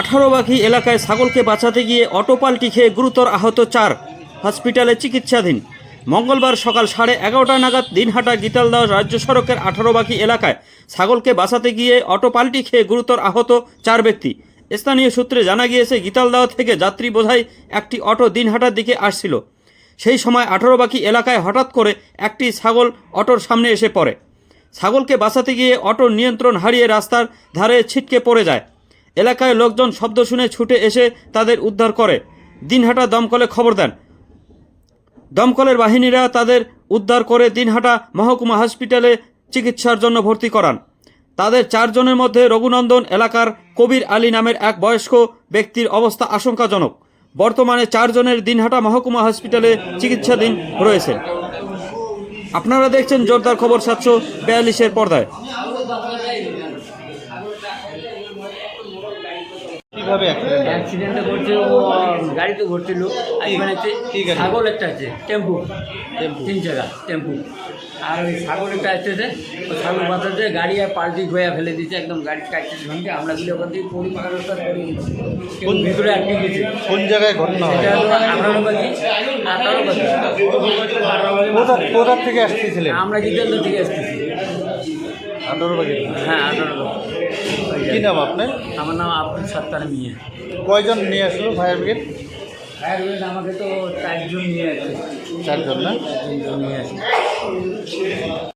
আঠারোবাখী এলাকায় ছাগলকে বাঁচাতে গিয়ে অটো পাল্টি খেয়ে গুরুতর আহত চার হসপিটালে চিকিৎসাধীন। মঙ্গলবার সকাল সাড়ে এগারোটা নাগাদ দিনহাটা গীতালদহ রাজ্য সড়কের আঠারোবাখী এলাকায় ছাগলকে বাঁচাতে গিয়ে অটো পাল্টি খেয়ে গুরুতর আহত চার ব্যক্তি। স্থানীয় সূত্রে জানা গিয়েছে গীতালদাহ থেকে যাত্রী বোঝাই একটি অটো দিনহাটার দিকে আসছিল। সেই সময় আঠারোবাখী এলাকায় হঠাৎ করে একটি ছাগল অটোর সামনে এসে পড়ে। ছাগলকে বাঁচাতে গিয়ে অটোর নিয়ন্ত্রণ হারিয়ে রাস্তার ধারে ছিটকে পড়ে যায়। এলাকায় লোকজন শব্দ শুনে ছুটে এসে তাদের উদ্ধার করে। দিনহাটা দমকলে খবর দেন। দমকলের বাহিনীরা তাদের উদ্ধার করে দিনহাটা মহকুমা হসপিটালে চিকিৎসার জন্য ভর্তি করান। তাদের চারজনের মধ্যে রঘুনন্দন এলাকার কবির আলী নামের এক বয়স্ক ব্যক্তির অবস্থা আশঙ্কাজনক। বর্তমানে চারজনের দিনহাটা মহকুমা হসপিটালে চিকিৎসাধীন রয়েছে। আপনারা দেখছেন জোরদার খবর সাতশো বিয়াল্লিশের পর্দায়। কীভাবে অ্যাক্সিডেন্টে ও এখানে ছাগল একটা আছে টেম্পু। তিন জায়গা টেম্পু। আর ওই ছাগল একটা আসতেছে ও ছাগল বাঁচাতে গাড়ি আর পাল্টি ঘোয়া ফেলে দিচ্ছে একদম গাড়ি কাটছে ভাঙছে আমরা গুলো ওখান থেকে গেছি। কোন- ভিতরে আটকে গেছে। কোন জায়গায় ঘটনা হলো আঠারো বাজি আঠারো বাজি কোথা থেকে আসতেছিলেন? আমরা জিতেন্দ্র থেকে আসতেছি। আঠারো বাজে হ্যাঁ আঠারো কি নাম আপনার? আমার নাম আব্দুল সত্তার মিয়া। কয়জন নিয়ে আসলো ফায়ার ব্রিগেড ফায়ার ব্রিগেড আমাকে তো চারজন নিয়ে আসে চারজন না? নিয়ে আছে